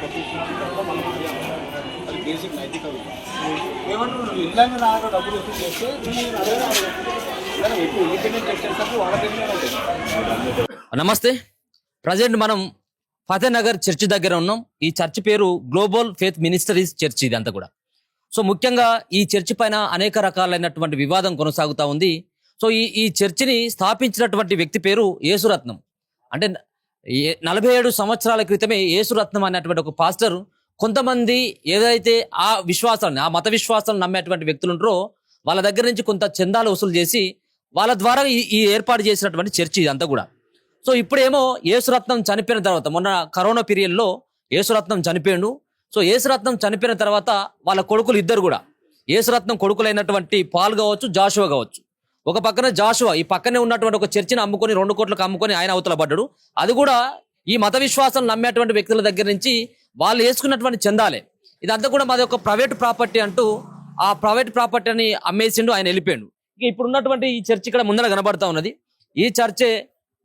ప్రతిష్ఠించిన తర్వాత మనం అది బేసిక్ నైతిక ఇళ్ళని నాకు డబ్బులు చేస్తే అదే ఎక్కువ ఇండిపెండెంట్ వాళ్ళ నమస్తే. ప్రజెంట్ మనం ఫతేనగర్ చర్చి దగ్గర ఉన్నాం. ఈ చర్చ్ పేరు గ్లోబల్ ఫేత్ మినిస్టరీస్ చర్చ్ ఇది అంతా కూడా. సో ముఖ్యంగా ఈ చర్చి పైన అనేక రకాలైనటువంటి వివాదం కొనసాగుతూ ఉంది. సో ఈ ఈ చర్చిని స్థాపించినటువంటి వ్యక్తి పేరు యేసురత్నం. అంటే ఏ- నలభై ఏడు సంవత్సరాల క్రితమే యేసురత్నం అనేటువంటి ఒక పాస్టర్ కొంతమంది ఏదైతే ఆ విశ్వాసాన్ని ఆ మత విశ్వాసాలను నమ్మేటువంటి వ్యక్తులు ఉంటారో వాళ్ళ దగ్గర నుంచి కొంత చందాలు వసూలు చేసి వాళ్ళ ద్వారా ఈ ఈ ఏర్పాటు చేసినటువంటి చర్చి ఇదంతా కూడా. సో ఇప్పుడేమో యేసురత్నం చనిపోయిన తర్వాత మొన్న కరోనా పీరియడ్లో యేసురత్నం చనిపోయాడు. సో యేసురత్నం చనిపోయిన తర్వాత వాళ్ళ కొడుకులు ఇద్దరు కూడా. యేసురత్నం కొడుకులైనటువంటి పాల్ కావచ్చు జాషువా కావచ్చు. ఒక పక్కన జాషువా ఈ పక్కనే ఉన్నటువంటి ఒక చర్చిని అమ్ముకొని రెండు కోట్లకు అమ్ముకొని ఆయన అవతల పడ్డాడు. అది కూడా ఈ మత విశ్వాసం నమ్మేటువంటి వ్యక్తుల దగ్గర నుంచి వాళ్ళు వేసుకున్నటువంటి చందాలే. ఇదంతా కూడా మాది ఒక ప్రైవేట్ ప్రాపర్టీ అంటూ ఆ ప్రైవేట్ ప్రాపర్టీని అమ్మేసిండు ఆయన వెళ్ళిపోయాడు. ఇప్పుడు ఉన్నటువంటి ఈ చర్చ్ ఇక్కడ ముందర కనబడతా ఉన్నది. ఈ చర్చే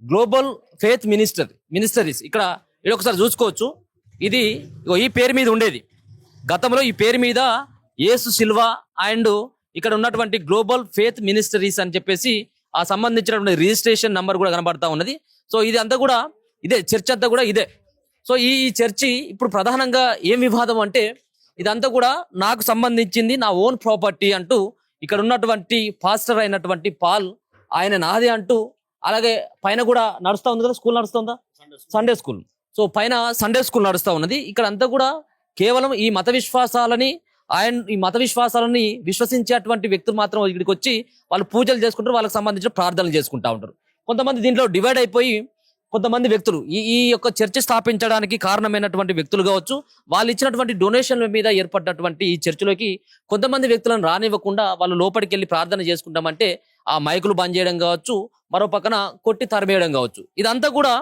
గ్లోబల్ ఫేత్ మినిస్టర్ మినిస్టరీస్. ఇక్కడ ఇది ఒకసారి చూసుకోవచ్చు. ఇది ఈ పేరు మీద ఉండేది. గతంలో ఈ పేరు మీద యేసు సిల్వా అండ్ ఇక్కడ ఉన్నటువంటి గ్లోబల్ ఫేత్ మినిస్టరీస్ అని చెప్పేసి ఆ సంబంధించినటువంటి రిజిస్ట్రేషన్ నంబర్ కూడా కనబడతా ఉన్నది. సో ఇది అంతా కూడా ఇదే చర్చ్ అంతా కూడా ఇదే. సో ఈ ఈ చర్చి ఇప్పుడు ప్రధానంగా ఏం వివాదం అంటే ఇదంతా కూడా నాకు సంబంధించింది నా ఓన్ ప్రాపర్టీ అంటూ ఇక్కడ ఉన్నటువంటి పాస్టర్ అయినటువంటి పాల్ ఆయన నాదే అంటూ అలాగే పైన కూడా నడుస్తా ఉంది కదా స్కూల్ నడుస్తుందా? సండే స్కూల్ సో పైన సండే స్కూల్ నడుస్తూ ఉన్నది. ఇక్కడ అంతా కూడా కేవలం ఈ మత విశ్వాసాలని ఆయన ఈ మత విశ్వాసాలని విశ్వసించేటువంటి వ్యక్తులు మాత్రం ఇక్కడికి వచ్చి వాళ్ళు పూజలు చేసుకుంటారు వాళ్ళకి సంబంధించిన ప్రార్థనలు చేసుకుంటా ఉంటారు. కొంతమంది దీంట్లో డివైడ్ అయిపోయి కొంతమంది వ్యక్తులు ఈ ఈ యొక్క చర్చి స్థాపించడానికి కారణమైనటువంటి వ్యక్తులు కావచ్చు వాళ్ళు ఇచ్చినటువంటి డొనేషన్ల మీద ఏర్పడినటువంటి ఈ చర్చిలోకి కొంతమంది వ్యక్తులను రానివ్వకుండా వాళ్ళు లోపలికి వెళ్ళి ప్రార్థన చేసుకుంటామంటే ఆ మైకులు బంద్ చేయడం కావచ్చు మరో పక్కన కొట్టి తరిమేయడం కావచ్చు. ఇదంతా కూడా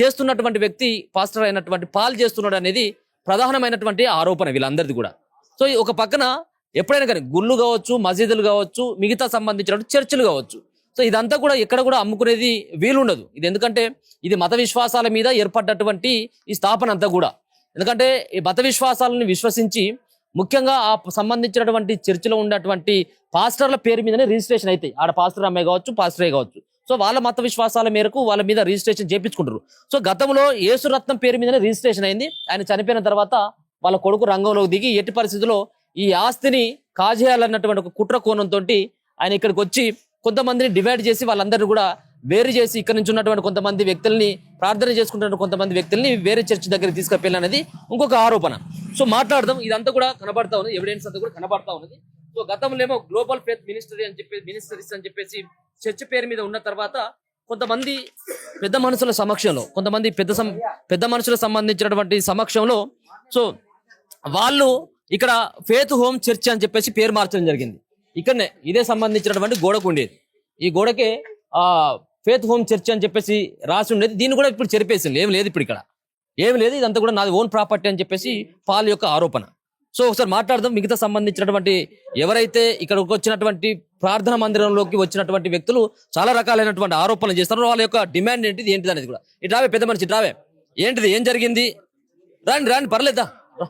చేస్తున్నటువంటి వ్యక్తి పాస్టర్ అయినటువంటి పాల్ చేస్తున్నాడు అనేది ప్రధానమైనటువంటి ఆరోపణ వీళ్ళందరిది కూడా. సో ఒక పక్కన ఎప్పుడైనా కానీ గుళ్ళు కావచ్చు మసీదులు కావచ్చు మిగతా సంబంధించినటువంటి చర్చిలు కావచ్చు. సో ఇదంతా కూడా ఎక్కడ కూడా అమ్ముకునేది వీలుండదు. ఇది ఎందుకంటే ఇది మత విశ్వాసాల మీద ఏర్పడ్డటువంటి ఈ స్థాపన అంతా కూడా. ఎందుకంటే ఈ మత విశ్వాసాలను విశ్వసించి ముఖ్యంగా ఆ సంబంధించినటువంటి చర్చిలో ఉన్నటువంటి పాస్టర్ల పేరు మీదనే రిజిస్ట్రేషన్ అవుతాయి ఆడ పాస్టర్ అమ్మాయి కావచ్చు పాస్టరే కావచ్చు. సో వాళ్ళ మత విశ్వాసాల మేరకు వాళ్ళ మీద రిజిస్ట్రేషన్ చేపించుకుంటారు సో గతంలో యేసురత్నం పేరు మీదనే రిజిస్ట్రేషన్ అయింది. ఆయన చనిపోయిన తర్వాత వాళ్ళ కొడుకు రంగంలోకి దిగి ఎట్టి పరిస్థితుల్లో ఈ ఆస్తిని కాజేయాలన్నటువంటి ఒక కుట్ర కోణంతో ఆయన ఇక్కడికి వచ్చి కొంతమందిని డివైడ్ చేసి వాళ్ళందరినీ కూడా వేరు చేసి ఇక్కడ నుంచి ఉన్నటువంటి కొంతమంది వ్యక్తుల్ని ప్రార్థన చేసుకుంటున్న కొంతమంది వ్యక్తుల్ని వేరే చర్చ్ దగ్గర తీసుకెళ్ళాలనేది ఇంకొక ఆరోపణ. సో మాట్లాడదాం ఇదంతా కూడా కనబడతా ఉంది ఎవిడెన్స్ అంతా కూడా కనబడతా ఉన్నది. సో గతంలో ఏమో గ్లోబల్ ఫేత్ మినిస్టరీ అని చెప్పి మినిస్టరీస్ అని చెప్పేసి చర్చ్ పేరు మీద ఉన్న తర్వాత కొంతమంది పెద్ద మనుషుల సమక్షంలో కొంతమంది పెద్ద సం- పెద్ద మనుషులకు సంబంధించినటువంటి సమక్షంలో సో వాళ్ళు ఇక్కడ ఫేత్ హోమ్ చర్చ్ అని చెప్పేసి పేరు మార్చడం జరిగింది. ఇక్కడనే ఇదే సంబంధించినటువంటి గోడకు ఉండేది. ఈ గోడకే ఆ ఫేత్ హోమ్ చర్చ్ అని చెప్పేసి రాసి ఉండేది. దీన్ని కూడా ఇప్పుడు చెరిపేసింది ఏం లేదు ఇప్పుడు ఇక్కడ. ఏం లేదు ఇదంతా కూడా నాది ఓన్ ప్రాపర్టీ అని చెప్పేసి పాల్ యొక్క ఆరోపణ. సో ఒకసారి మాట్లాడదాం. మిగతా సంబంధించినటువంటి ఎవరైతే ఇక్కడికి వచ్చినటువంటి ప్రార్థన మందిరంలోకి వచ్చినటువంటి వ్యక్తులు చాలా రకాలైనటువంటి ఆరోపణలు చేస్తున్నారు. వాళ్ళ యొక్క డిమాండ్ ఏంటిది ఏంటిది అనేది కూడా. ఇటు పెద్ద మనిషి ఇటు ఏంటిది ఏం జరిగింది? రాండి రాండి పర్లేదా? రా.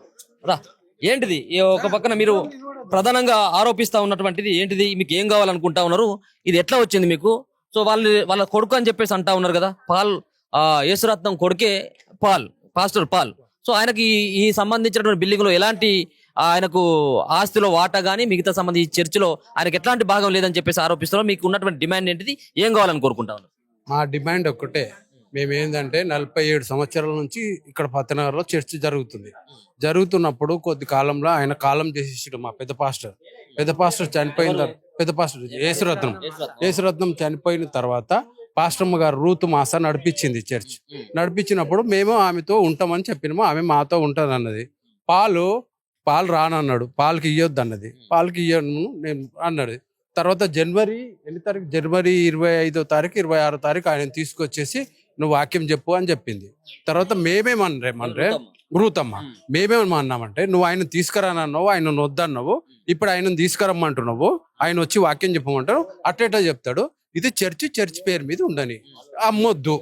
రా. ఏంటిది? ఈ ఒక పక్కన మీరు ప్రధానంగా ఆరోపిస్తా ఉన్నటువంటిది ఏంటిది? మీకు ఏం కావాలనుకుంటా ఉన్నారు? ఇది ఎట్లా వచ్చింది మీకు? సో వాళ్ళు వాళ్ళ కొడుకు అని చెప్పేసి అంటా ఉన్నారు కదా పాల్ యేసురత్నం కొడుకే పాల్ పాస్టర్ పాల్. సో ఆయనకి ఈ- సంబంధించినటువంటి బిల్డింగ్లో ఎలాంటి ఆయనకు ఆస్తిలో వాటా కానీ మిగతా సంబంధించి చర్చిలో ఆయనకు ఎట్లాంటి భాగం లేదని చెప్పేసి ఆరోపిస్తున్నారు మీకు ఉన్నటువంటి డిమాండ్ ఏంటిది ఏం కావాలని కోరుకుంటా మా డిమాండ్ ఒక్కటే మేమేందంటే నలభై ఏడు సంవత్సరాల నుంచి ఇక్కడ పత్తనగర్లో చర్చ్ జరుగుతుంది. జరుగుతున్నప్పుడు కొద్ది కాలంలో ఆయన కాలం చేసేసాడు మా పెద్ద పాస్టర్. పెద్ద పాస్టర్ చనిపోయిన తర్వాత పెద్ద పాస్టర్ యేసురత్నం. యేసురత్నం చనిపోయిన తర్వాత పాస్టమ్మ గారు రూతు మాస నడిపించింది చర్చ్ నడిపించినప్పుడు మేము ఆమెతో ఉంటామని చెప్పినాము ఆమె మాతో ఉంటుంది అన్నది పాలు పాలు రానన్నాడు పాలకి ఇయ్యొద్దు అన్నది పాలకి ఇయ్యను నేను అన్నాడు. తర్వాత జనవరి ఎన్ని తారీఖు? జనవరి ఇరవై ఐదో తారీఖు ఇరవై ఆరో తారీఖు ఆయన తీసుకొచ్చేసి నువ్వు వాక్యం చెప్పు అని చెప్పింది. తర్వాత మేమేమనరే మనరే మృతమ్మ. మేమేమన్నామంటే నువ్వు ఆయన తీసుకురానన్నావు ఆయన వద్దన్నావు ఇప్పుడు ఆయన తీసుకురమ్మంటున్నావు ఆయన వచ్చి వాక్యం చెప్పమంటారు అట్టేటా చెప్తాడు. ఇది చర్చి చర్చ్ పేరు మీద ఉండని. అమ్మొద్దు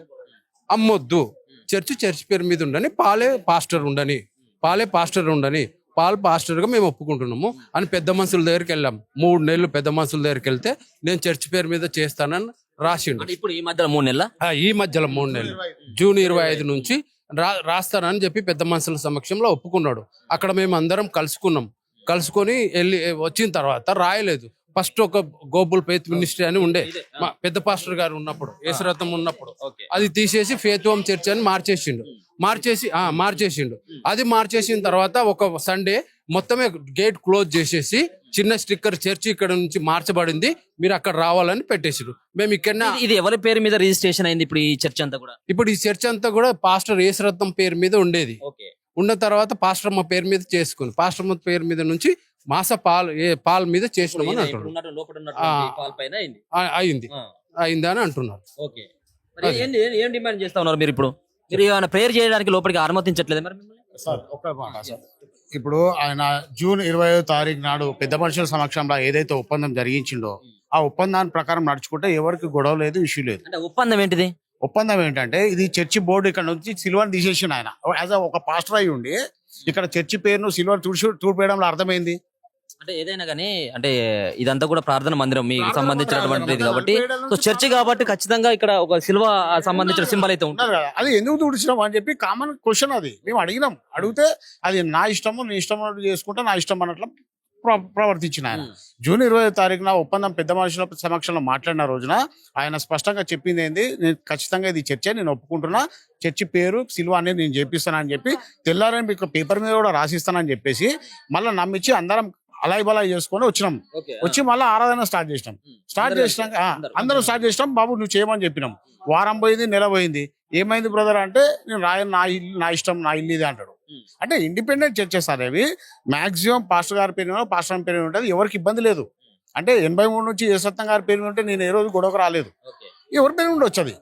అమ్మొద్దు. చర్చి చర్చ్ పేరు మీద ఉండని పాలే పాస్టర్ ఉండని పాలే పాస్టర్ ఉండని పాల్ పాస్టర్గా మేము ఒప్పుకుంటున్నాము అని పెద్ద మనుషుల దగ్గరికి వెళ్ళాం. మూడు నెలలు పెద్ద మనుషుల దగ్గరికి వెళ్తే నేను చర్చ్ పేరు మీద చేస్తానని రాసిండు. ఇప్పుడు ఈ మధ్యలో మూడు నెలల? ఈ మధ్యలో మూడు నెలలు. జూన్ ఇరవై ఐదు నుంచి రా రాస్తానని చెప్పి పెద్ద మనుషుల సమక్షంలో ఒప్పుకున్నాడు. అక్కడ మేము అందరం కలుసుకున్నాం. కలుసుకొని వెళ్ళి వచ్చిన తర్వాత రాయలేదు. ఫస్ట్ ఒక గోబుల్ ఫేత్ మినిస్ట్రీ అని ఉండే. మా పెద్ద పాస్టర్ గారు ఉన్నప్పుడు యేసురథం ఉన్నప్పుడు. అది తీసేసి ఫేత్ హోమ్ చర్చ్ అని మార్చేసిండు. మార్చేసి ఆ మార్చేసిండు. అది మార్చేసిన తర్వాత ఒక సండే మొత్తమే గేట్ క్లోజ్ చేసేసి చిన్న స్టిక్కర్ చర్చ్ ఇక్కడ నుంచి మార్చబడింది. మీరు అక్కడ రావాలని పెట్టేసారు మేము ఇక్కడనే ఇది- ఎవరి పేరు మీద రిజిస్ట్రేషన్ అయింది ఇప్పుడు ఈ చర్చ్ అంతా కూడా? ఇప్పుడు ఈ చర్చ్ అంతా కూడా పాస్టర్ యేసురత్నం పేరు మీద ఉండేది. ఉన్న తర్వాత పాస్టర్ అమ్మ పేరు మీద చేసుకుని పాస్టర్ అమ్మ పేరు మీద నుంచి మాస పాల్ ఏ పాల్ మీద అంటున్నారు పైన అయింది. అయింది. అని అంటున్నారు ఓకే. మరి ఏం డిమాండ్ చేస్తా ఉన్నారు మీరు ఇప్పుడు? మీరు ఏమైనా ప్రేయర్ చేయడానికి లోపలికి అనుమతించట్లేదు మరి సార్ ఒక్క మాట సార్. ఇప్పుడు ఆయన జూన్ ఇరవై తారీఖు నాడు పెద్ద మనుషుల సమక్షంలో ఏదైతే ఒప్పందం జరిగించిండో ఆ ఒప్పందాన్ని ప్రకారం నడుచుకుంటే ఎవరికి గొడవ లేదు ఇష్యూ లేదు. అంటే ఒప్పందం ఏంటిది? ఒప్పందం ఏంటంటే ఇది చర్చి బోర్డు ఇక్కడ నుంచి సిల్వర్ తీసేసిండు ఆయన. యాజ్ ఒక పాస్టర్ అయి ఉండి ఇక్కడ చర్చి పేరును సిల్వర్ తుడిచి తూడిపేయడంలో అర్థమైంది? అంటే ఏదైనా కానీ అంటే ఇదంతా కూడా ప్రార్థన మందిరం మీకు సంబంధించినటువంటిది. కాబట్టి. సో చర్చి కాబట్టి ఖచ్చితంగా ఇక్కడ ఒక సిల్వ సంబంధించిన సింబల్ అయితే ఉంటుంది. అది ఎందుకు తుడిచినాం అని చెప్పి కామన్ క్వశ్చన్ అది. మేము అడిగినాం. అడిగితే అది నా ఇష్టము నీ ఇష్టం అన్నట్టు చేసుకుంటే నా ఇష్టం అన్నట్లు ప్ర- ప్రవర్తించిన ఆయన. జూన్ ఇరవై తారీఖున ఒప్పందం పెద్ద మనుషుల సమక్షంలో మాట్లాడిన రోజున ఆయన స్పష్టంగా చెప్పింది ఏంది నేను ఖచ్చితంగా ఇది చర్చ నేను ఒప్పుకుంటున్నా. చర్చి పేరు సిల్వ అనేది నేను చేపిస్తానని చెప్పి తెల్లారని మీకు పేపర్ మీద కూడా రాసిస్తానని చెప్పేసి మళ్ళీ నమ్మించి అందరం అలాయి బలాయి చేసుకొని వచ్చినాం. వచ్చి మళ్ళీ ఆరాధన స్టార్ట్ చేసినాం. స్టార్ట్ చేసినాక అందరూ. స్టార్ట్ చేసినాం. బాబు నువ్వు చేయమని చెప్పినాం. వారం పోయింది నెల పోయింది. ఏమైంది బ్రదర్ అంటే నేను రాయ నా ఇల్లు నా ఇష్టం నా ఇల్లు ఇది అంటాడు. అంటే ఇండిపెండెంట్ చర్చెస్ అనేవి మాక్సిమం పాస్టర్ గారి పేరు పాస్టర్ గారి పేరు ఉంటుంది. ఎవరికి ఇబ్బంది లేదు. అంటే ఎనభై మూడు నుంచి యశ్వత్తం గారి పేరు ఉంటే నేను ఏ రోజు గొడవకు రాలేదు. ఎవరి పేరు ఉండొచ్చు అది.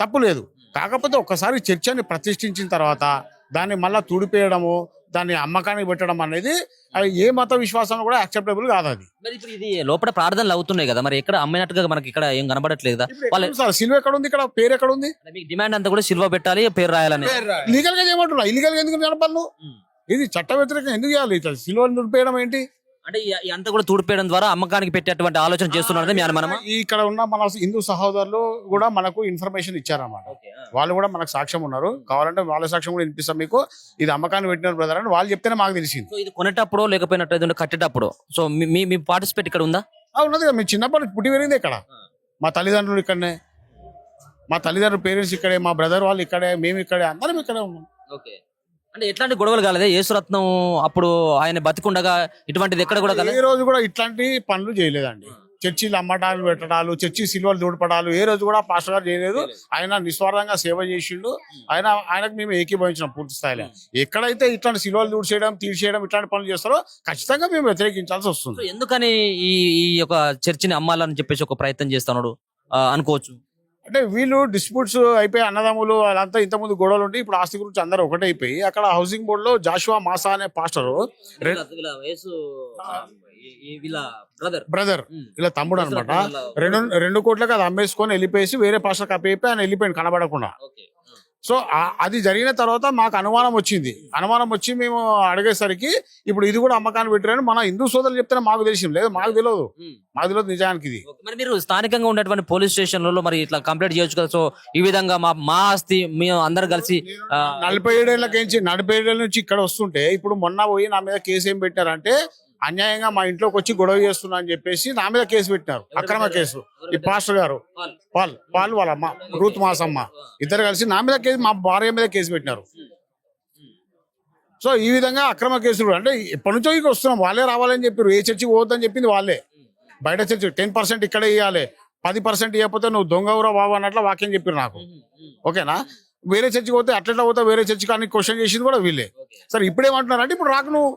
తప్పు లేదు. కాకపోతే ఒక్కసారి చర్చని ప్రతిష్ఠించిన తర్వాత దాన్ని మళ్ళా తుడిపేయడము దాన్ని అమ్మకానికి పెట్టడం అనేది అది ఏ మత విశ్వాసం కూడా యాక్సెప్టబుల్ కాదు అది. మరి ఇప్పుడు ఇది లోపల ప్రార్థనలు అవుతున్నాయి కదా మరి ఎక్కడ అమ్మినట్టుగా మనకి ఇక్కడ ఏం కనబడట్లేదు కదా? వాళ్ళ సార్? సిల్వ ఎక్కడ ఉంది? ఇక్కడ పేరు ఎక్కడ ఉంది? మీకు డిమాండ్ అంతా కూడా సిల్వ పెట్టాలి పేరు రాయాలని. లీగల్గా చేయమంటున్నా. ఇల్లీగల్గా ఎందుకు నడపాలి ఉమ్. ఇది చట్ట వ్యతిరేకం ఎందుకు చేయాలి? సిల్వర్ నిలిపేయడం ఏంటి? అంటే అంతా కూడా తూడిపేయడం ద్వారా అమ్మకానికి పెట్టేటువంటి ఆలోచన చేస్తున్నారని మీ అనుమానమా ఈ ఇక్కడ ఉన్న మన హిందూ సహోదరులు కూడా మనకు ఇన్ఫర్మేషన్ ఇచ్చారన్నమాట. వాళ్ళు కూడా మనకు సాక్ష్యం ఉన్నారు. కావాలంటే వాళ్ళ సాక్ష్యం కూడా వినిపిస్తాం మీకు. ఇది అమ్మకాన్ని పెట్టినారు బ్రదర్ అని వాళ్ళు చెప్తేనే మాకు తెలిసింది. సో ఇది కొనేటప్పుడు లేకపోయినట్టు ఏదైనా కట్టేటప్పుడు? సో మీ- మీ పార్టిసిపేట్ ఇక్కడ ఉందా? ఉన్నది కదా మీ చిన్నప్పటి పుట్టి పెరిగింది ఇక్కడ. మా తల్లిదండ్రులు ఇక్కడనే. మా తల్లిదండ్రుల పేరెంట్స్ ఇక్కడే మా బ్రదర్ వాళ్ళు ఇక్కడే మేము ఇక్కడే అందరం ఇక్కడే ఉన్నాం. ఓకే. అంటే ఎట్లాంటి గొడవలు కాలేదే? యేసురత్నం అప్పుడు ఆయన బతికుండగా ఇటువంటిది ఎక్కడ కూడా కాలేదు ఏ రోజు కూడా ఇట్లాంటి పనులు చేయలేదండి. చర్చిలు అమ్మటాలు పెట్టడాలు చర్చి సిల్వలు దూడపడాలు ఏ రోజు కూడా పాస్టర్ గారు చేయలేదు. ఆయన నిస్వార్థంగా సేవ చేసిండు. ఆయన ఆయనకు మేము ఏకీభవించినాం పూర్తి స్థాయిలో. ఎక్కడైతే ఇట్లాంటి సిల్వలు దూడ్చేయడం తీసేయడం ఇట్లాంటి పనులు చేస్తారో ఖచ్చితంగా మేము వ్యతిరేకించాల్సి వస్తుంది. ఎందుకని ఈ ఈ యొక్క చర్చిని అమ్మాలని చెప్పేసి ఒక ప్రయత్నం చేస్తున్నాడు? అనుకోవచ్చు. అంటే వీళ్ళు డిస్ప్యూట్స్ అయిపోయి అన్నదమ్ములు వాళ్ళంతా ఇంతకుముందు గొడవలు ఉండి ఇప్పుడు ఆస్తి గురించి అందరూ ఒకటే అయిపోయి అక్కడ హౌసింగ్ బోర్డు లో జాషువా మాసా అనే పాస్టరు బ్రదర్. ఇలా తమ్ముడు అనమాట రెండు రెండు కోట్లకి అది అమ్మేసుకొని వెళ్ళిపోయేసి వేరే పాస్టర్ కప్పి ఆయన వెళ్ళిపోయింది కనబడకుండా. సో అది జరిగిన తర్వాత మాకు అనుమానం వచ్చింది. అనుమానం వచ్చి మేము అడిగేసరికి ఇప్పుడు ఇది కూడా అమ్మకాన్ని పెట్టారని మన హిందూ సోదరులు చెప్తేనే మాకు తెలిసింది. లేదు మాకు తెలియదు. మాకు తెలియదు నిజానికి ఇది. మరి మీరు స్థానికంగా ఉన్నటువంటి పోలీస్ స్టేషన్లలో మరి ఇట్లా కంప్లైంట్ చేయొచ్చు కదా. సో ఈ విధంగా మా మా ఆస్తి మేము అందరు కలిసి నలభై ఏడేళ్ళకి నలభై ఏడేళ్ళ నుంచి ఇక్కడ వస్తుంటే ఇప్పుడు మొన్న పోయి నా మీద కేసు ఏం పెట్టారంటే అన్యాయంగా మా ఇంట్లోకి వచ్చి గొడవ చేస్తున్నా అని చెప్పేసి నా మీద కేసు పెట్టినారు. అక్రమ కేసు. ఈ పాస్టర్ గారు. పాల్. పాల్. వాళ్ళ అమ్మ రూత్ మాసమ్మ. ఇద్దరు కలిసి నా మీద కేసు మా భార్య మీద కేసు పెట్టినారు. సో ఈ విధంగా అక్రమ కేసులు అంటే ఎప్పటి నుంచో ఇక వస్తున్నాం. వాళ్ళే రావాలని చెప్పారు. ఏ చర్చికి పోవద్దని చెప్పింది వాళ్ళే. బయట చర్చి టెన్ పర్సెంట్ ఇక్కడే ఇవ్వాలి పది పర్సెంట్ ఇవ్వకపోతే నువ్వు దొంగవురా బాబు అన్నట్లు వాక్యం చెప్పారు నాకు. ఓకేనా? వేరే చర్చికి పోతే అట్లా పోతే వేరే చర్చి కానీ క్వశ్చన్ చేసింది కూడా వీళ్ళే. సరే ఇప్పుడు ఏమంటున్నారు అంటే ఇప్పుడు రాకు నువ్వు.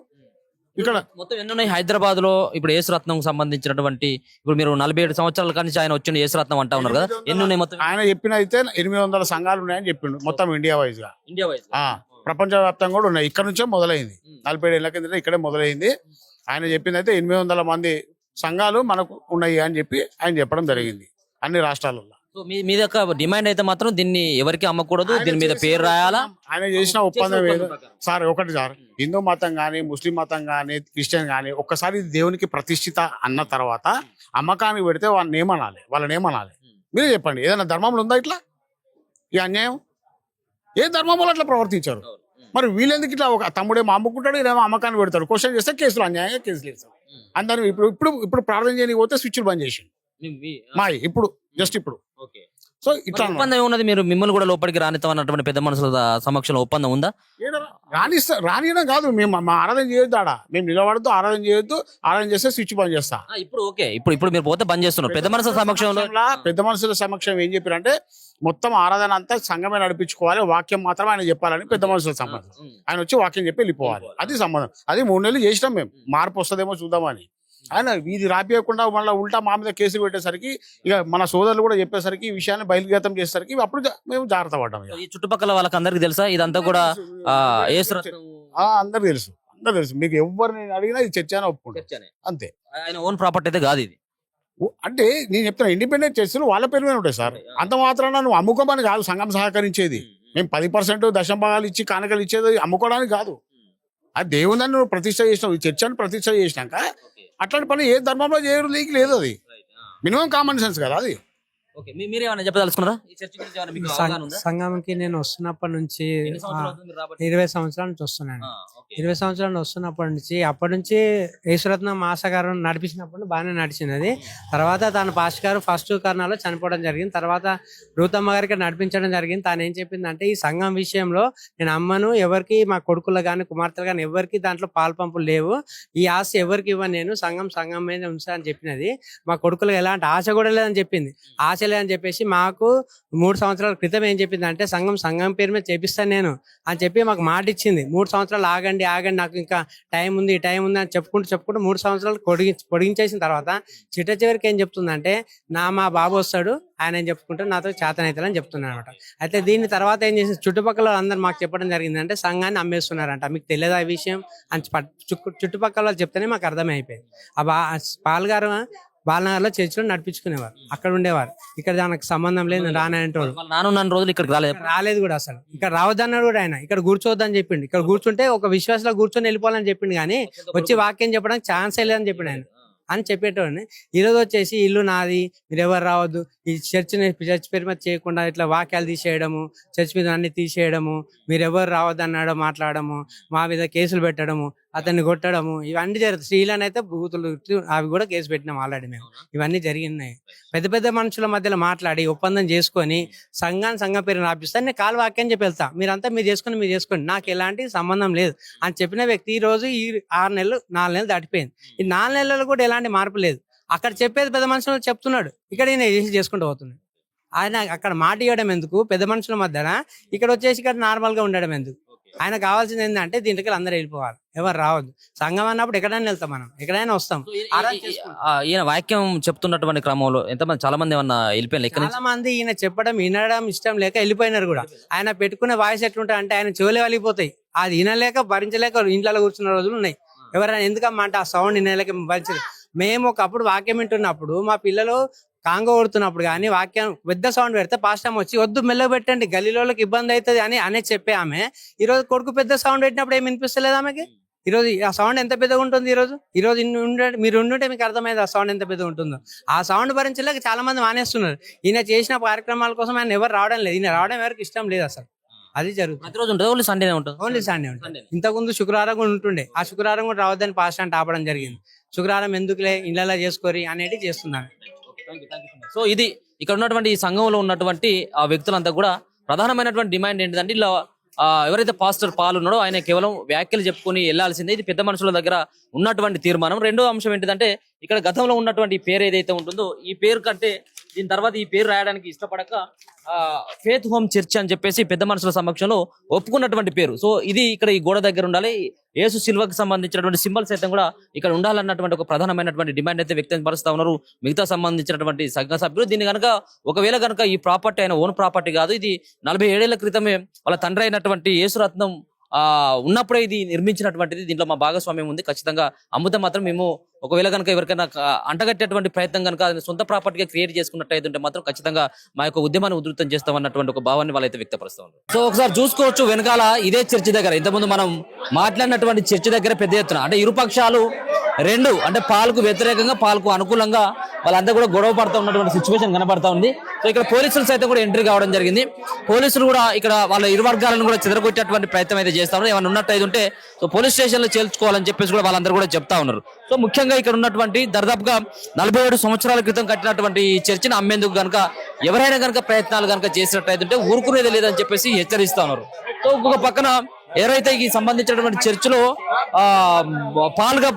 ఇక్కడ మొత్తం ఎన్ని ఉన్నాయి? హైదరాబాద్లో ఇప్పుడు యేసురత్నం సంబంధించినటువంటి ఇప్పుడు మీరు నలభై ఏడు సంవత్సరాల కానీ ఆయన వచ్చిన యేసురత్నం అంటా ఉన్నారు కదా. ఎన్ని ఉన్నాయి మొత్తం? ఆయన చెప్పిన అయితే ఎనిమిది వందల సంఘాలు ఉన్నాయని చెప్పిండు మొత్తం ఇండియా వైజ్గా. ఇండియా వైజ్ ఆ ప్రపంచ వ్యాప్తంగా కూడా ఉన్నాయి. ఇక్కడ నుంచే మొదలైంది. నలభై ఏళ్ళ కింద ఇక్కడే మొదలైంది. ఆయన చెప్పింది అయితే ఎనిమిది వందల మంది సంఘాలు మనకు ఉన్నాయి అని చెప్పి ఆయన చెప్పడం జరిగింది అన్ని రాష్ట్రాలలో. సో మీ మీ యొక్క డిమాండ్ అయితే మాత్రం దీన్ని ఎవరికి అమ్మకూడదు దీని మీద పేరు రాయాలా? ఆయన చేసిన ఒప్పందం ప్రకారం. సార్ ఒకటి సార్ హిందూ మతం కానీ ముస్లిం మతం కానీ క్రిస్టియన్ కానీ ఒక్కసారి దేవునికి ప్రతిష్ఠిత అన్న తర్వాత అమ్మకానికి పెడితే వాళ్ళని ఏమనాలి వాళ్ళని ఏమనాలి మీరే చెప్పండి ఏదైనా ధర్మంలో ఉందా ఇట్లా? ఈ అన్యాయం? ఏ ధర్మంలో అట్లా ప్రవర్తించారు? మరి వీళ్ళెందుకు ఇట్లా ఒక తమ్ముడేమో అమ్ముకుంటాడు ఇదేమో అమ్మకాన్ని పెడతాడు? క్వశ్చన్ చేస్తే కేసులు అన్యాయంగా కేసులు వేస్తారు అందరు ఇప్పుడు ఇప్పుడు ఇప్పుడు ప్రార్థన చేయని పోతే స్విచ్లు బంద్ చేసి మీ- ఇప్పుడు జస్ట్ ఇప్పుడు. సో ఇట్లా. ఒప్పందం ఏమున్నది? మీరు మిమ్మల్ని కూడా లోపలికి రానితాం అన్నటువంటి పెద్ద మనుషుల సమక్షంలో ఒప్పందం ఉందా? రానిస్తా రానియడం కాదు. మేము మా ఆరాధన చేయొద్దు ఆడ. మేము నిలబడద్దు ఆరాధన చేయొద్దు. ఆరాధన చేస్తే స్విచ్ బంద్ చేస్తా. ఇప్పుడు ఓకే. ఇప్పుడు ఇప్పుడు మీరు పోతే బంద్ చేస్తున్నారు. పెద్ద మనుషుల సమక్షంలో పెద్ద మనుషుల సమక్షం ఏం చెప్పారంటే మొత్తం ఆరాధన అంతా సంఘమే నడిపించుకోవాలి. వాక్యం మాత్రం ఆయన చెప్పాలని పెద్ద మనుషుల సంబంధం. ఆయన వచ్చి వాక్యం చెప్పి వెళ్ళిపోవాలి. అది సంబంధం. అది మూడు నెలలు చేసినాం మేము. మార్పు వస్తుందేమో చూద్దామని. ఆయన ఇది రాపియకుండా మళ్ళీ ఉల్టా మా మీద కేసులు పెట్టేసరికి ఇక మన సోదరులు కూడా చెప్పేసరికి ఈ విషయాన్ని బహిర్గతం చేసేసరికి అప్పుడు మేము జాగ్రత్త పడ్డాం. ఈ చుట్టుపక్కల వాళ్ళకి అందరికి తెలుసా? ఇదంతా కూడా అందరు తెలుసు. అందరు తెలుసు. మీకు ఎవరిని అడిగినా ఇది చర్చ అని. అంతే. ఆయన ఓన్ ప్రాపర్టీ అయితే కాదు ఇది. అంటే నేను చెప్తాను ఇండిపెండెంట్ చర్చలు వాళ్ళ పేరు మీద ఉంటాయి సార్. అంత మాత్రాన నువ్వు అమ్ముకోమని కాదు సంఘం సహకరించేది. మేము పది పర్సెంట్ దశం భాగాలు ఇచ్చి కానుకలు ఇచ్చేది అమ్ముకోవడానికి కాదు. అది దేవుని నువ్వు ప్రతిష్ట చేసినావు. ఈ చర్చను ప్రతిష్ట చేసినాక అట్లాంటి పని ఏ ధర్మంలో చేయరు నీకు లేదు అది మినిమం కామన్ సెన్స్ కదా అది. ఓకే. మీ- మీరేమన్నా చెప్పదలుచుకున్నారా? ఈ చర్చ గురించి ఏమన్నా మీకు అవగాహన ఉందా? సంఘంకి నేను వస్తున్నప్పటి నుంచి ఎన్ని ఆ, సంవత్సరాలు అవుతుంది మీరు రాబట్టి? ఇరవై సంవత్సరాల నుంచి వస్తున్నాను. ఆ, ఓకే. ఇరవై సంవత్సరాల నుంచి వస్తున్నప్పటి నుంచి అప్పటి నుంచి యేసురత్నం మాస గారు నడిపించినప్పుడు బాగానే నడిచినది తర్వాత తన పాస్ట్ గారు ఫస్ట్ కర్ణాలో చనిపోవడం జరిగింది. తర్వాత రూతమ్మ గారికి నడిపించడం జరిగింది. తాను ఏం చెప్పిందంటే ఈ సంఘం విషయంలో నేను అమ్మను ఎవరికి మా కొడుకులు కానీ కుమార్తెలు కానీ ఎవరికి దాంట్లో పాలు పంపులు లేవు. ఈ ఆశ ఎవరికి ఇవ్వను నేను సంఘం సంఘం మీద ఉంచా అని చెప్పినది. మా కొడుకులకు ఎలాంటి ఆశ కూడా లేదని చెప్పింది. ఆశ అని చెప్పేసి మాకు మూడు సంవత్సరాల క్రితం ఏం చెప్పింది అంటే సంఘం సంఘం పేరు మీద చేపిస్తాను నేను అని చెప్పి మాకు మాట ఇచ్చింది మూడు సంవత్సరాలు ఆగండి ఆగండి నాకు ఇంకా టైం ఉంది టైం ఉంది అని చెప్పుకుంటూ చెప్పుకుంటూ మూడు సంవత్సరాలు పొడిగి పొడిగించేసిన తర్వాత చిట్ట చివరికి ఏం చెప్తుందంటే నా మా బాబు వస్తాడు ఆయన ఏం చెప్పుకుంటే నాతో చేతనైతలని చెప్తున్నాను అనమాట అయితే దీని తర్వాత ఏం చేసింది చుట్టుపక్కల అందరు మాకు చెప్పడం జరిగింది అంటే సంఘాన్ని అమ్మేస్తున్నారంట. మీకు తెలియదు ఆ విషయం? అని చుట్టు- చుట్టుపక్కల వాళ్ళు చెప్తేనే మాకు అర్థమైపోయింది. ఆ బా పాల్గారు బాలనగర్లో చర్చిలో నడిపించుకునేవారు. అక్కడ ఉండేవారు. ఇక్కడ దానికి సంబంధం లేదు రానంటోడు వాళ్ళ నాన్న రోజులు ఇక్కడికి రాలేదు. ఇక్కడ రాలేదు కూడా అసలు. ఇక్కడ రావద్దన్నాడు కూడా ఆయన. ఇక్కడ కూర్చోవద్దని చెప్పిండు. ఇక్కడ కూర్చుంటే ఒక విశ్వాసంలో కూర్చొని వెళ్ళిపోవాలని చెప్పిండు కానీ వచ్చి వాక్యం చెప్పడానికి ఛాన్స్ లేదని చెప్పిండు ఆయన. అని చెప్పేటోడిని. ఈరోజు వచ్చేసి ఇల్లు నాది మీరు ఎవరు రావద్దు. ఈ చర్చిని చర్చ్ పేరు మీద చేయకుండా ఇట్లా వాక్యాలు తీసేయడము చర్చ్ మీద అన్ని తీసేయడము మీరు ఎవరు రావద్దు అన్నాడో మాట్లాడము మా మీద కేసులు పెట్టడము అతన్ని కొట్టడము ఇవన్నీ జరుగుతుంది స్త్రీలను అయితే బూతులు అవి కూడా కేసు పెట్టినాం ఆల్రెడీ మేము. ఇవన్నీ జరిగినాయి. పెద్ద పెద్ద మనుషుల మధ్యలో మాట్లాడి ఒప్పందం చేసుకొని సంఘాన్ని సంఘం పేరు రాపిస్తే నేను కాలు వాక్యం చెప్పి వెళ్తా. మీరంతా మీరు చేసుకొని మీరు చేసుకోండి. నాకు ఎలాంటి సంబంధం లేదు. అని చెప్పిన వ్యక్తి ఈ రోజు ఈ ఆరు నెలలు నాలుగు నెలలు దాటిపోయింది. ఈ నాలుగు నెలలు కూడా ఎలాంటి మార్పు లేదు. అక్కడ చెప్పేది పెద్ద మనుషులు చెప్తున్నాడు. ఇక్కడ ఈయన చేసి చేసుకుంటూ పోతున్నాడు. ఆయన అక్కడ మాట ఇవ్వడం ఎందుకు? పెద్ద మనుషుల మధ్యన? ఇక్కడ వచ్చేసి ఇక్కడ నార్మల్గా ఉండడం ఎందుకు? ఆయన కావాల్సింది ఏంటంటే దీంట్లోకి అందరూ వెళ్ళిపోవాలి. ఎవరు రావద్దు. సంఘం అన్నప్పుడు ఎక్కడైనా వెళ్తాం మనం. ఎక్కడైనా వస్తాం. ఈయన వాక్యం చెప్తున్నటువంటి క్రమంలో ఎంతమంది చాలా మంది ఏమన్నా వెళ్ళిపోయారు ఇక్కడ చాలా మంది ఈయన చెప్పడం వినడం ఇష్టం లేక వెళ్ళిపోయినారు కూడా. ఆయన పెట్టుకునే వాయిస్ ఎట్లుంటాయి అంటే ఆయన చెవులు వెళ్ళిపోతాయి అది వినలేక భరించలేక ఇంట్లో కూర్చున్న రోజులు ఉన్నాయి. ఎవరైనా ఎందుకమ్మా అంటే ఆ సౌండ్ వినలేక భరించలేదు మేము ఒకప్పుడు వాక్యం వింటున్నప్పుడు మా పిల్లలు కాంగో కొడుతున్నప్పుడు కానీ వాక్యం పెద్ద సౌండ్ పెడితే పాస్ట్ టైం వచ్చి వద్దు మెల్లగా పెట్టండి గల్లీలోకి ఇబ్బంది అవుతుంది అని అనే చెప్పే ఆమె. ఈ రోజు కొడుకు పెద్ద సౌండ్ పెట్టినప్పుడు ఏం వినిపిస్తలేదు ఆమెకి? ఈ రోజు ఆ సౌండ్ ఎంత పెద్దగా ఉంటుంది ఈ రోజు ఈ రోజు ఇన్ని ఉండే మీరు ఉండుంటే మీకు అర్థమైంది ఆ సౌండ్ ఎంత పెద్దగా ఉంటుందో. ఆ సౌండ్ భరించలేక చాలా మంది మానేస్తున్నారు. ఈయన చేసిన కార్యక్రమాల కోసం ఆయన ఎవరు రావడం లేదు. ఈయన రావడం ఎవరికి ఇష్టం లేదు అసలు. అది జరుగుతుంది. ప్రతిరోజు ఉంటుంది? ఓన్లీ సండేనే ఉంటుంది? ఓన్లీ సండే ఉంటుంది? సండే ఇంతకుముందు శుక్రవారం కూడా ఉంటుండే. ఆ శుక్రవారం కూడా రావద్దని పాస్ట్ అంటే ఆపడం జరిగింది. శుక్రవారం ఎందుకులే ఇళ్ళలా చేసుకోరి అనేది చేస్తున్నాను సో ఇది ఇక్కడ ఉన్నటువంటి ఈ సంఘంలో ఉన్నటువంటి ఆ వ్యక్తులంతా కూడా ప్రధానమైనటువంటి డిమాండ్ ఏంటిదంటే ఇలా ఎవరైతే పాస్టర్ పాలు ఉన్నాడో ఆయన కేవలం వ్యాఖ్యలు చెప్పుకొని వెళ్ళాల్సిందే ఇది పెద్ద మనుషుల దగ్గర ఉన్నటువంటి తీర్మానం. రెండో అంశం ఏంటిదంటే ఇక్కడ గతంలో ఉన్నటువంటి పేరు ఏదైతే ఉంటుందో ఈ పేరు కంటే దీని తర్వాత ఈ పేరు రాయడానికి ఇష్టపడక ఫేత్ హోమ్ చర్చ్ అని చెప్పేసి పెద్ద మనుషుల సమక్షంలో ఒప్పుకున్నటువంటి పేరు. సో ఇది ఇక్కడ ఈ గోడ దగ్గర ఉండాలి. యేసు సిల్వకు సంబంధించినటువంటి సింబల్స్ అయితే కూడా ఇక్కడ ఉండాలన్నటువంటి ఒక ప్రధానమైనటువంటి డిమాండ్ అయితే వ్యక్తపరుస్తా ఉన్నారు. మిగతా సంబంధించినటువంటి సంఘ సభ్యులు. దీన్ని కనుక ఒకవేళ కనుక ఈ ప్రాపర్టీ అయిన ఓన్ ప్రాపర్టీ కాదు. ఇది నలభై ఏడేళ్ళ క్రితమే వాళ్ళ తండ్రి అయినటువంటి యేసురత్నం ఆ ఉన్నప్పుడే ఇది నిర్మించినటువంటిది. దీంట్లో మా భాగస్వామ్యం ఉంది. ఖచ్చితంగా అమ్ముతే మాత్రం మేము ఒకవేళ కనుక ఎవరికైనా అంటగట్టేటువంటి ప్రయత్నం కనుక అది సొంత ప్రాపర్టీగా క్రియేట్ చేసుకున్నట్టయితే ఉంటే మాత్రం ఖచ్చితంగా మా యొక్క ఉద్యమాన్ని ఉధృతం చేస్తామన్నటువంటి ఒక భావాన్ని వాళ్ళైతే వ్యక్తపరుస్తూ ఉన్నారు. సో ఒకసారి చూసుకోవచ్చు వెనకాల ఇదే చర్చి దగ్గర. ఇంతకుముందు మనం మాట్లాడినటువంటి చర్చి దగ్గర పెద్ద ఎత్తున అంటే ఇరుపక్షాలు రెండు అంటే పాలకు వ్యతిరేకంగా పాలకు అనుకూలంగా వాళ్ళంతా కూడా గొడవ పడుతూ ఉన్నటువంటి సిచ్యువేషన్ కనబడతా ఉంది. సో ఇక్కడ పోలీసులు సైతం కూడా ఎంట్రీ కావడం జరిగింది. పోలీసులు కూడా ఇక్కడ వాళ్ళ ఇరు వర్గాలను కూడా చెదరగొట్టేటువంటి ప్రయత్నం అయితే చేస్తా ఉన్నారు. ఏమైనా ఉన్నట్టు అయితే ఉంటే సో పోలీస్ స్టేషన్లో చేర్చుకోవాలని చెప్పేసి కూడా వాళ్ళందరూ కూడా చెప్తా ఉన్నారు. సో ముఖ్యంగా ఇక్కడ ఉన్నటువంటి దర్దాపుగా నలభై ఏడు సంవత్సరాల క్రితం కట్టినటువంటి ఈ చర్చిని అమ్మేందుకు గనక ఎవరైనా గనక ప్రయత్నాలు గనక చేసినట్టయితే అయితే ఊరుకునేది లేదని చెప్పేసి హెచ్చరిస్తా ఉన్నారు. సో పక్కన ఎవరైతే ఈ సంబంధించినటువంటి చర్చిలో ఆ పాలుగా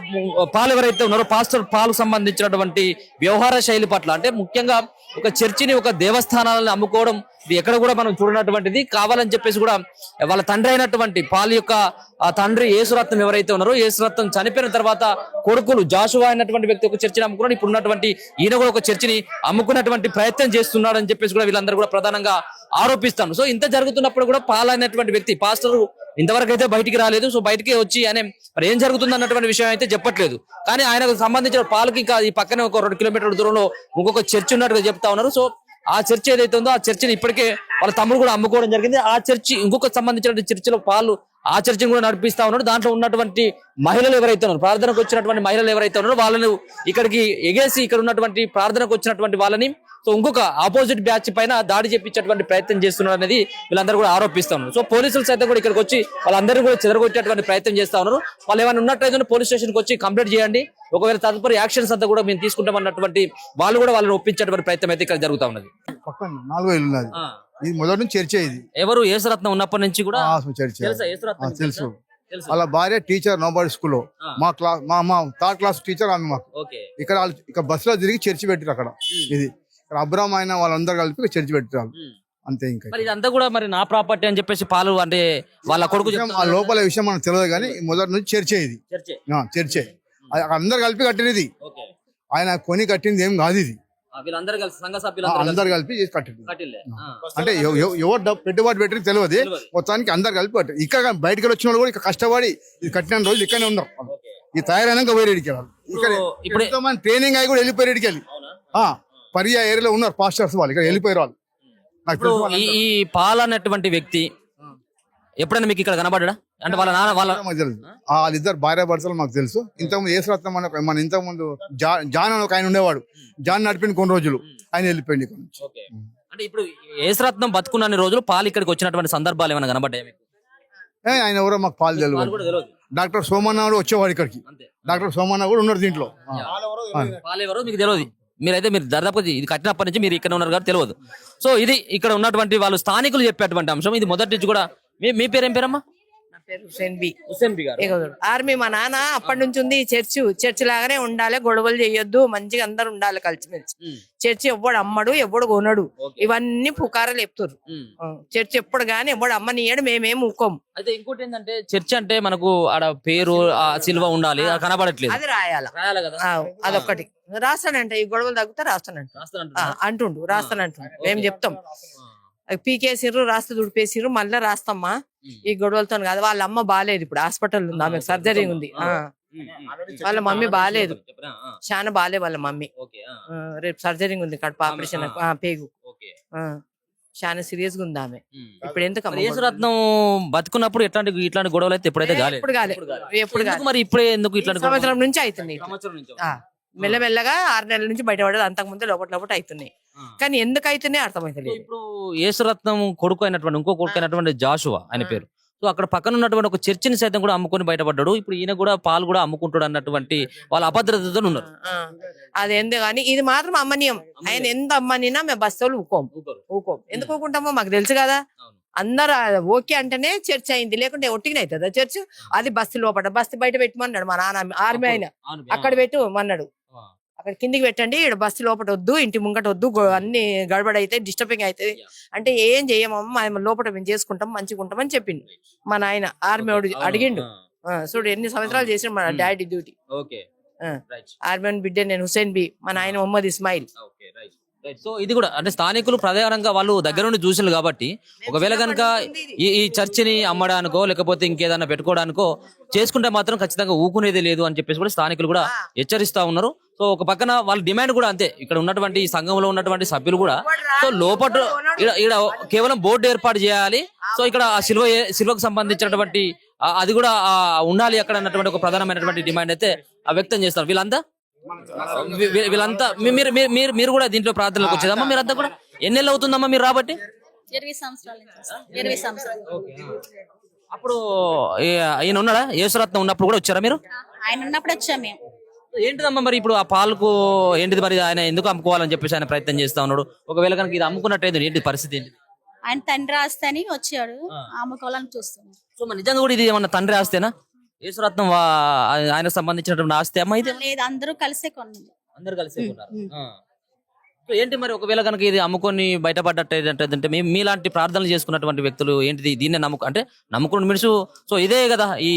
పాలు ఎవరైతే ఉన్నారో పాస్టర్ పాలు సంబంధించినటువంటి వ్యవహార శైలి పట్ల అంటే ముఖ్యంగా ఒక చర్చిని ఒక దేవస్థానాలను అమ్ముకోవడం ఇది ఎక్కడ కూడా మనం చూడనటువంటిది. కావాలని చెప్పేసి కూడా వాళ్ళ తండ్రి అయినటువంటి పాలు యొక్క ఆ తండ్రి యేసురత్నం ఎవరైతే ఉన్నారో యేసురత్నం చనిపోయిన తర్వాత కొడుకులు జాషువా అయినటువంటి వ్యక్తి ఒక చర్చిని అమ్ముకున్నాడు. ఇప్పుడు ఉన్నటువంటి ఈయన కూడా ఒక చర్చిని అమ్ముకున్నటువంటి ప్రయత్నం చేస్తున్నాడు అని చెప్పేసి కూడా వీళ్ళందరూ కూడా ప్రధానంగా ఆరోపిస్తాను. సో ఇంత జరుగుతున్నప్పుడు కూడా పాల్ అయినటువంటి వ్యక్తి పాస్టర్ ఇంతవరకు అయితే బయటికి రాలేదు. సో బయటికి వచ్చి అనే మరి ఏం జరుగుతుంది అన్నటువంటి విషయం అయితే చెప్పట్లేదు. కానీ ఆయనకు సంబంధించిన పాలకి ఇంకా ఈ పక్కనే ఒక రెండు కిలోమీటర్ల దూరంలో ఇంకొక చర్చ్ ఉన్నట్టుగా చెప్తా ఉన్నారు. సో ఆ చర్చ్ ఏదైతే ఉందో ఆ చర్చిని ఇప్పటికే వాళ్ళ తమ్ముడు కూడా అమ్ముకోవడం జరిగింది. ఆ చర్చి ఇంకొక సంబంధించిన చర్చిలో పాలు ఆ చర్చిని కూడా నడిపిస్తా ఉన్నాడు దాంట్లో ఉన్నటువంటి మహిళలు ఎవరైతే ఉన్నారు ప్రార్థనకు వచ్చినటువంటి మహిళలు ఎవరైతే ఉన్నారో వాళ్ళని ఇక్కడికి ఎగేసి ఇక్కడ ఉన్నటువంటి ప్రార్థనకు వచ్చినటువంటి వాళ్ళని సో ఇంకొక ఆపోజిట్ బ్యాచ్ పైన దాడి చేపించేటువంటి ప్రయత్నం చేస్తున్నారు అనేది వీళ్ళందరూ కూడా ఆరోపిస్తా ఉన్నారు సో పోలీసులు సైతం కూడా ఇక్కడికి వచ్చి వాళ్ళందరూ కూడా చెదరగొట్టేటువంటి ప్రయత్నం చేస్తా ఉన్నారు. వాళ్ళు ఏమైనా ఉన్నట్టయితే పోలీస్ స్టేషన్కి వచ్చి కంప్లైంట్ చేయండి. ఒకవేళ తదుపరి యాక్షన్స్ అంతా కూడా మేము తీసుకుంటామన్నటువంటి వాళ్ళు కూడా వాళ్ళని ఒప్పించేటువంటి ప్రయత్నం అయితే ఇక్కడ జరుగుతా ఉన్నది. పక్కన నాలుగో ఇల్లు ఉన్నది. ఇది మొదటి నుంచి చర్చ ఇది. ఎవరు యేసురత్నం ఉన్నప్పటి నుంచి కూడా చర్చ తెలుసా? వాళ్ళ భార్య టీచర్ నోబడి స్కూల్లో. మా క్లాస్ మా మా థర్డ్ క్లాస్ టీచర్ ఆమె మాకు. ఇక్కడ ఇక్కడ బస్సులో తిరిగి చర్చి పెట్టారు అక్కడ. ఇది. అబ్రామ్ అయిన వాళ్ళందరూ కలిపి ఇక్కడ చర్చి పెట్టారు. అంతే ఇంకా మరి ఇదంతా కూడా మరి నా ప్రాపర్టీ అని చెప్పేసి పాలు అంటే వాళ్ళ కొడుకు ఆ లోపల విషయం మనకు తెలియదు కానీ మొదటి నుంచి చర్చే ఇది. చర్చే. అందరు కలిపి కట్టినది ఆయన కొని కట్టింది ఏం కాదు ఇది. వీళ్ళందరూ కలిసి సంఘ అందరు కలిపి కట్టింది. అంటే ఎవ- ఎవ- ఎవరు డబ్బు పెట్టుబడి పెట్టి తెలియదు. మొత్తానికి అందరు కలిపి కట్టారు ఇక్కడ బయటకు వచ్చిన వాళ్ళు కూడా ఇక్కడ కష్టపడి ఇది కట్టిన రోజులు ఇక్కడనే ఉన్నారు. ఈ తయారైనాక వెళ్ళాలి. ఇక్కడ మంది ట్రైనింగ్ అయి కూడా వెళ్ళిపోయారు ఇడికి వెళ్ళి పరియా ఏరియాలో ఉన్నారు పాస్టర్స్ వాళ్ళు ఇక్కడ వెళ్ళిపోయారు వాళ్ళు. నాకు ఇప్పుడు ఈ. ఈ పాల్ అన్నటువంటి వ్యక్తి ఎప్పుడైనా మీకు ఇక్కడ కనబడ్డా? అంటే వాళ్ళ నాన్న వాళ్ళ మాకు తెలుసు. ఆ, వాళ్ళిద్దరు భార్య భర్తలు మాకు తెలుసు. ఇంతకుముందు ఏసురత్నం అని ఒక- మన ఇంతకుముందు జా జాన్ అని ఒక ఆయన ఉండేవాడు. జాన్ నడిపిన కొన్ని రోజులు. ఆయన వెళ్ళిపోయింది ఇక్కడ నుంచి. ఓకే. అంటే ఇప్పుడు యేసురత్నం బతుకున్న రోజులు పాలు ఇక్కడికి వచ్చినటువంటి సందర్భాలు ఏమైనా కనబడ్డాయి మీకు? ఏ, ఆయన ఎవరో మాకు పాలు పాలు తెలియదు డాక్టర్ సోమన్న కూడా వచ్చేవాడు ఇక్కడికి. అంతే. డాక్టర్ సోమన్న కూడా ఉన్నారు దీంట్లో. ఆ. పాలు ఎవరో మీకు తెలియదు మీరైతే మీరు దాదాపు ఇది కట్టినప్పటి నుంచి మీరు ఇక్కడ ఉన్నారు కాబట్టి తెలియదు. సో ఇది ఇక్కడ ఉన్నటువంటి వాళ్ళు స్థానికులు చెప్పేటువంటి అంశం. ఇది మొదటి నుంచి కూడా మీ మీ పేరు ఏం పేరమ్మా? పేరు హుసేన్ బి హుస్సేన్ బి గారు. ఆర్మీ మా నాన్న అప్పటి నుంచి ఉంది చర్చి చర్చి లాగానే ఉండాలి గొడవలు చేయొద్దు మంచిగా అందరు ఉండాలి కలిసిమెలిసి. చర్చి ఎవ్వడు అమ్మడు ఎవ్వడు కొనడు. ఇవన్నీ పుకారాలు చెప్తారు. చర్చి ఎప్పుడు గానీ ఎవ్వడు అమ్మనియడు మేమేం ఊకోం అయితే ఇంకోటి ఏంటంటే చర్చ్ అంటే మనకు ఆడ పేరు ఆ సిల్వ ఉండాలి అది కనబడట్లేదు అది రాయాల రాయాలి కదా ఆ, అదొక్కటి రాస్తానంట ఈ గొడవలు తగ్గితే రాస్తానంట. అంటుండు రాస్తానంటుండు ఓకే. మేము చెప్తాం పీకేసిర్రు రాస్తే దుడిపేసిర్రు మళ్ళీ రాస్తామ్మా. ఈ గొడవలతో కాదు వాళ్ళ అమ్మ బాగాలేదు ఇప్పుడు హాస్పిటల్ ఉంది ఆమెకు సర్జరీ ఉంది. ఆ. వాళ్ళ మమ్మీ బాగాలేదు చాలా బాగాలే వాళ్ళ మమ్మీ. ఓకే ఆ, ఆ, రేపు సర్జరీ ఉంది కడుపు ఆపరేషన్ ఆ. పేగు. ఓకే. ఆ, చాలా సీరియస్గా ఉంది ఆమె. ఇప్పుడు ఎందుకు యేసురత్నం బతుకున్నప్పుడు ఎట్లాంటి ఇట్లాంటి గొడవలు అయితే ఎప్పుడైతే కాలేదు ఎప్పుడు కాలే ఎప్పుడు కాలే మరి ఇప్పుడే ఎందుకు ఇట్లాంటి? సంవత్సరం నుంచి అవుతుంది సంవత్సరం నుంచి ఆ, మెల్లమెల్లగా ఆరు నెలల నుంచి బయటపడేది అంతకు ముందు లోపల లోపల అవుతున్నాయి. కానీ ఎందుకు అవుతున్నాయి అర్థమైతలేదు ఇప్పుడు యేసురత్నం కొడుకు అయినటువంటి ఇంకో కొడుకు అయినటువంటి జాషువా ఆయన పేరు. సో అక్కడ పక్కన ఉన్నటువంటి ఒక చర్చిని సైతం కూడా అమ్ముకొని బయటపడ్డాడు. ఇప్పుడు ఈయన కూడా పాలు కూడా అమ్ముకుంటాడు అన్నటువంటి వాళ్ళ అభద్రతతో ఉన్నారు. అది ఎందుకు కానీ ఇది మాత్రం అమ్మనీయం ఆయన ఎంత అమ్మనినా మేము బస్తోలు ఊకోం. ఊకోం. ఎందుకు ఊకుంటామో మాకు తెలుసు కదా. అందరు ఓకే అంటేనే చర్చ్ అయింది. లేకుంటే ఒట్టిగా అవుతుందా చర్చ్? అది బస్సు లోపల బస్సు బయట పెట్టమన్నాడు మా నాన్న ఆర్మీ ఆయన. అక్కడ పెట్టు అన్నాడు. అక్కడ కిందికి పెట్టండి ఇక్కడ బస్సు లోపల వద్దు ఇంటి ముంగట వద్దు గో- అన్ని గడబడ అయితే డిస్టర్బింగ్ అవుతుంది అంటే ఏం చేయమమ్మా మేము లోపల మేము చేసుకుంటాం మంచిగా ఉంటాం అని చెప్పిండు. మా నాయన ఆర్మీ అడిగిండు. ఆ, చూడు ఎన్ని సంవత్సరాలు చేసిన మన Hmm. డాడీ డ్యూటీ ఆర్మీ బిడ్డ నేను హుసేన్ బి. మా నాయన మొహమ్మద్ ఇస్మాయిల్. సో ఇది కూడా అంటే స్థానికులు ప్రధానంగా వాళ్ళు దగ్గర నుండి చూసినారు కాబట్టి ఒకవేళ కనుక ఈ ఈ చర్చిని అమ్మడానికో లేకపోతే ఇంకేదన్నా పెట్టుకోవడానికో చేసుకుంటే మాత్రం ఖచ్చితంగా ఊకునేది లేదు అని చెప్పేసి కూడా స్థానికులు కూడా హెచ్చరిస్తా ఉన్నారు. సో ఒక పక్కన వాళ్ళ డిమాండ్ కూడా అంతే. ఇక్కడ ఉన్నటువంటి ఈ సంఘంలో ఉన్నటువంటి సభ్యులు కూడా సో లోపల ఈడ కేవలం బోర్డు ఏర్పాటు చేయాలి. సో ఇక్కడ ఆ సిల్వ సిల్వకు సంబంధించినటువంటి అది కూడా ఉండాలి అక్కడ అన్నటువంటి ఒక ప్రధానమైనటువంటి డిమాండ్ అయితే ఆ వ్యక్తం చేస్తారు. వీళ్ళంతా? వీళ్ళంతా మీ- మీరు మీరు- మీరు కూడా దీంట్లో ప్రార్థనలకు వచ్చేదమ్మా మీరంతా కూడా ఎన్నెళ్ళు అవుతుందమ్మా మీరు రాబట్టి? ఇరవై సంవత్సరాల నుంచి వస్తాం. ఇరవై సంవత్సరాలు. అప్పుడు ఈయన ఉన్నాడా? యేసురత్నం ఉన్నప్పుడు కూడా వచ్చారా మీరు? ఆయన ఉన్నప్పుడు వచ్చాం మేము. ఏంటిదమ్మా మరి ఇప్పుడు ఆ పాలకు ఏంటిది మరి ఆయన ఎందుకు అమ్ముకోవాలని చెప్పేసి ఆయన ప్రయత్నం చేస్తా ఉన్నాడు? ఒకవేళ కనుక ఇది అమ్ముకున్నట్టయితే ఏంటి పరిస్థితి ఏంటి? ఆయన తండ్రి ఆస్తని వచ్చాడు. అమ్ముకోవాలని చూస్తున్నాం. సో నిజంగా కూడా ఇది ఏమన్నా తండ్రి ఆస్తేనా? యేసురత్నం వా- ఆయనకు సంబంధించినటువంటి ఆస్తి అమ్మా ఇది లేదు అందరూ కలిసే కొన్నాం అందరు కలిసి ఉన్నారు ఆ. సో ఏంటి మరి ఒకవేళ కనుక ఇది అమ్ముకొని బయటపడ్డట్టు ఏంటంటే మీ మీలాంటి ప్రార్థనలు చేసుకున్నటువంటి వ్యక్తులు ఏంటిది? దీన్నే నమ్ముకు అంటే నమ్ముకున్న మనుషు సో ఇదే కదా ఈ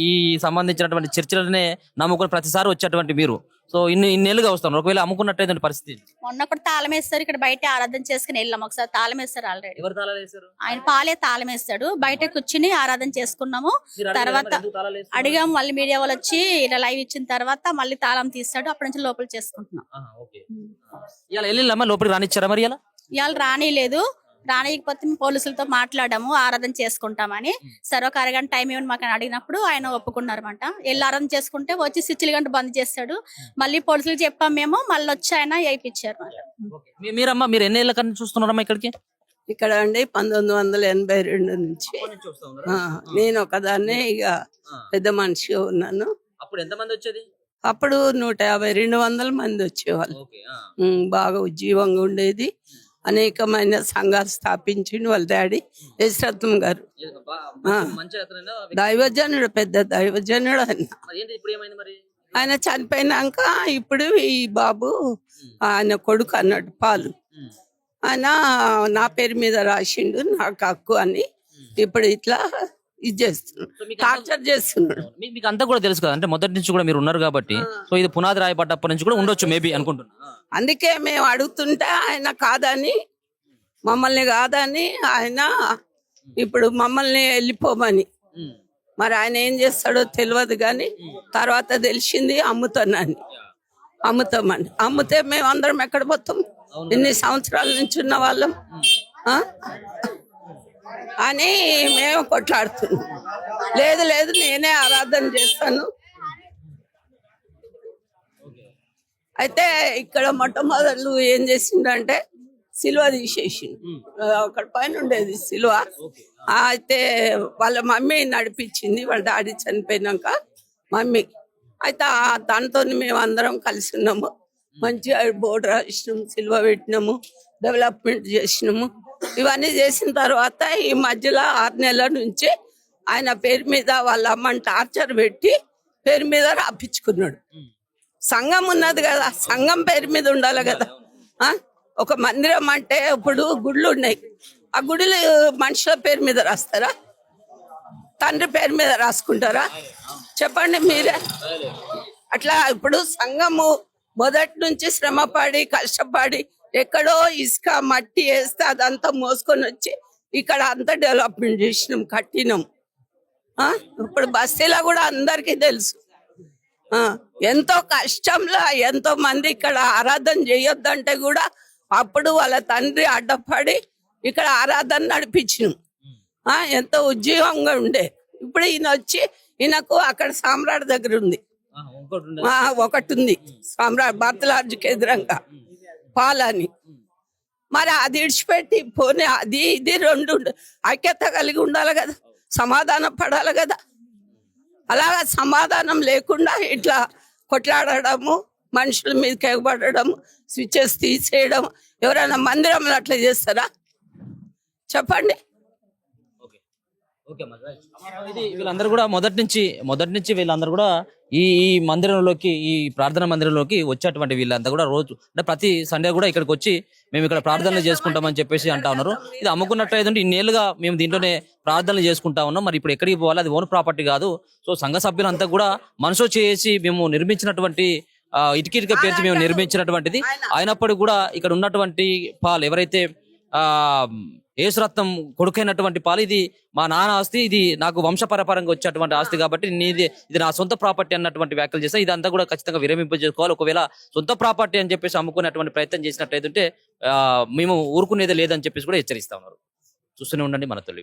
ఈ సంబంధించినటువంటి చర్చలనే నమ్ముకుని ప్రతిసారి వచ్చేటువంటి మీరు. సో ఇన్ని ఇన్నేళ్ళుగా వస్తాను ఒకవేళ అమ్ముకున్నట్టయితే పరిస్థితి? మొన్న కూడా తాళం వేస్తారు ఇక్కడ బయట ఆరాధన చేసుకుని వెళ్ళాం. ఒకసారి తాళం వేస్తారు ఆల్రెడీ. ఎవరు తాళాలు వేశారు? ఆయన పాలే తాళం వేస్తాడు. బయట కూర్చుని ఆరాధన చేసుకున్నాము. తర్వాత? అడిగాం మళ్ళీ మీడియా వాళ్ళు వచ్చి ఇలా లైవ్ ఇచ్చిన తర్వాత మళ్ళీ తాళం తీస్తాడు. అప్పటి నుంచి లోపల చేసుకుంటున్నాం. ఇలా వెళ్ళిల్లమ్మా లోపలికి రానిచ్చారా మరి ఇలా ఇవాళ రానిలేదు. రానియకపోతే పోలీసులతో మాట్లాడాము ఆరాధన చేసుకుంటామని. సరే ఒక అరగంట టైం ఇవ్వండి మాకు అడిగినప్పుడు ఆయన ఒప్పుకున్నారన్నమాట. వెళ్ళి ఆరాధన చేసుకుంటే వచ్చి స్విచ్లు గంట బంద్ చేస్తాడు. మళ్ళీ పోలీసులకు చెప్పాం మేము మళ్ళీ వచ్చి ఆయన వేయించారు మళ్ళీ. మీరమ్మా మీరు ఎన్ని ఏళ్ళ కన్నా చూస్తున్నారమ్మా ఇక్కడికి? ఇక్కడ అండి పంతొమ్మిది వందల ఎనభై రెండు నుంచి. నేను ఒకదాన్నే ఇక పెద్ద మనిషిగా ఉన్నాను. అప్పుడు ఎంత మంది వచ్చేది? అప్పుడు నూట యాభై రెండు వందల మంది వచ్చేవాళ్ళు. బాగా ఉజ్జీవంగా ఉండేది. అనేకమైన సంఘాలు స్థాపించిండు వాళ్ళ డాడీ యశ్రత్నం గారు? దైవజనుడు పెద్ద దైవజనుడు ఆయన. ఆయన చనిపోయినాక ఇప్పుడు ఈ బాబు ఆయన కొడుకు అన్నాడు పాలు. ఆయన నా పేరు మీద రాసిండు నాకు హక్కు అని ఇప్పుడు ఇట్లా ఇది చేస్తున్నాడు. టార్చర్ చేస్తున్నాడు. మీకు అంతా కూడా తెలుసు కదా అంటే మొదటి నుంచి కూడా మీరు ఉన్నారు కాబట్టి సో ఇది పునాది రాయబడ్డప్పటి నుంచి కూడా ఉండొచ్చు మేబీ అనుకుంటున్నా. అందుకే మేము అడుగుతుంటే ఆయన కాదని మమ్మల్ని కాదని ఆయన ఇప్పుడు మమ్మల్ని వెళ్ళిపోమని. మరి ఆయన ఏం చేస్తాడో తెలియదు కానీ తర్వాత తెలిసింది అమ్ముతానని. అమ్ముతామని. అమ్ముతే మేము అందరం ఎక్కడ పోతాం? ఇన్ని సంవత్సరాల నుంచి ఉన్న వాళ్ళం? అని మేము కొట్లాడుతున్నాం. లేదు లేదు నేనే ఆరాధన చేస్తాను. అయితే ఇక్కడ మొట్టమొదలు ఏం చేసిండంటే సిలువ తీసేసిండు. అక్కడ పైన ఉండేది సిలువ. అయితే వాళ్ళ మమ్మీ నడిపించింది వాళ్ళ డాడీ చనిపోయినాక మమ్మీ. అయితే ఆ దాంతో మేము అందరం కలిసి ఉన్నాము. మంచిగా బోర్డు రాసినాము సిల్వ పెట్టినాము డెవలప్మెంట్ చేసినాము. ఇవన్నీ చేసిన తర్వాత ఈ మధ్యలో ఆరు నెలల నుంచి ఆయన పేరు మీద వాళ్ళ అమ్మని టార్చర్ పెట్టి పేరు మీద రాపించుకున్నాడు. సంఘం ఉన్నది కదా సంఘం పేరు మీద ఉండాలి కదా. ఆ? ఒక మందిరం అంటే ఇప్పుడు గుళ్ళు ఉన్నాయి. ఆ గుడులు మనుషుల పేరు మీద రాస్తారా? తండ్రి పేరు మీద రాసుకుంటారా? చెప్పండి మీరే. అట్లా ఇప్పుడు సంఘము మొదటి నుంచి శ్రమపడి కష్టపడి ఎక్కడో ఇసుక మట్టి వేస్తే అదంతా మోసుకొని వచ్చి ఇక్కడ అంతా డెవలప్మెంట్ చేసినాం కట్టినాం. ఆ? ఇప్పుడు బస్తీలో కూడా అందరికీ తెలుసు. ఎంతో కష్టంలో ఎంతో మంది ఇక్కడ ఆరాధన చేయొద్దంటే కూడా అప్పుడు వాళ్ళ తండ్రి అడ్డపడి ఇక్కడ ఆరాధన నడిపించిన. ఎంతో ఉద్యోగంగా ఉండే. ఇప్పుడు ఈయన వచ్చి ఈయనకు అక్కడ సామ్రాట్ దగ్గర ఉంది. ఆ, ఒకటి ఉంది. సామ్రాట్ భర్తలార్జుకి ఎదురంగా పాలని. మరి అది ఇడిచిపెట్టి పోనీ అది ఇది రెండు ఐక్యత కలిగి ఉండాలి కదా. సమాధానం పడాలి కదా. అలాగా సమాధానం లేకుండా ఇట్లా కొట్లాడడము మనుషుల మీద ఎగబడము స్విచ్చెస్ తీసేయడం ఎవరైనా మందిరంలో అట్లా చేస్తారా? చెప్పండి. ఇది వీళ్ళందరూ కూడా మొదటి నుంచి మొదటి నుంచి వీళ్ళందరూ కూడా ఈ ఈ మందిరంలోకి ఈ ప్రార్థన మందిరంలోకి వచ్చేటువంటి వీళ్ళంతా కూడా రోజు అంటే ప్రతి సండే కూడా ఇక్కడికి వచ్చి మేము ఇక్కడ ప్రార్థనలు చేసుకుంటామని చెప్పేసి అంటా ఉన్నారు. ఇది అమ్ముకున్నట్టు ఏదంటే ఇన్నేళ్ళుగా మేము దీంట్లోనే ప్రార్థనలు చేసుకుంటా ఉన్నాం. మరి ఇప్పుడు ఎక్కడికి పోవాలి? అది ఓన్ ప్రాపర్టీ కాదు. సో సంఘ సభ్యులంతా కూడా మనసు చేసి మేము నిర్మించినటువంటి ఆ, ఇటుకిటిక పేర్చి మేము నిర్మించినటువంటిది. అయినప్పటికీ కూడా ఇక్కడ ఉన్నటువంటి పాలు ఎవరైతే ఆ యేసురత్నం కొడుకైనటువంటి పాలు ఇది మా నాన్న ఆస్తి ఇది నాకు వంశపరపరంగా వచ్చేటువంటి ఆస్తి కాబట్టి నీది ఇది నా సొంత ప్రాపర్టీ అన్నటువంటి వ్యాఖ్యలు చేస్తే ఇదంతా కూడా ఖచ్చితంగా విరమింపజేసుకోవాలి. ఒకవేళ సొంత ప్రాపర్టీ అని చెప్పేసి అమ్ముకునేటువంటి ప్రయత్నం చేసినట్టయితే మేము ఊరుకునేది లేదని చెప్పేసి కూడా హెచ్చరిస్తా ఉన్నారు. చూస్తూనే ఉండండి మన తొలి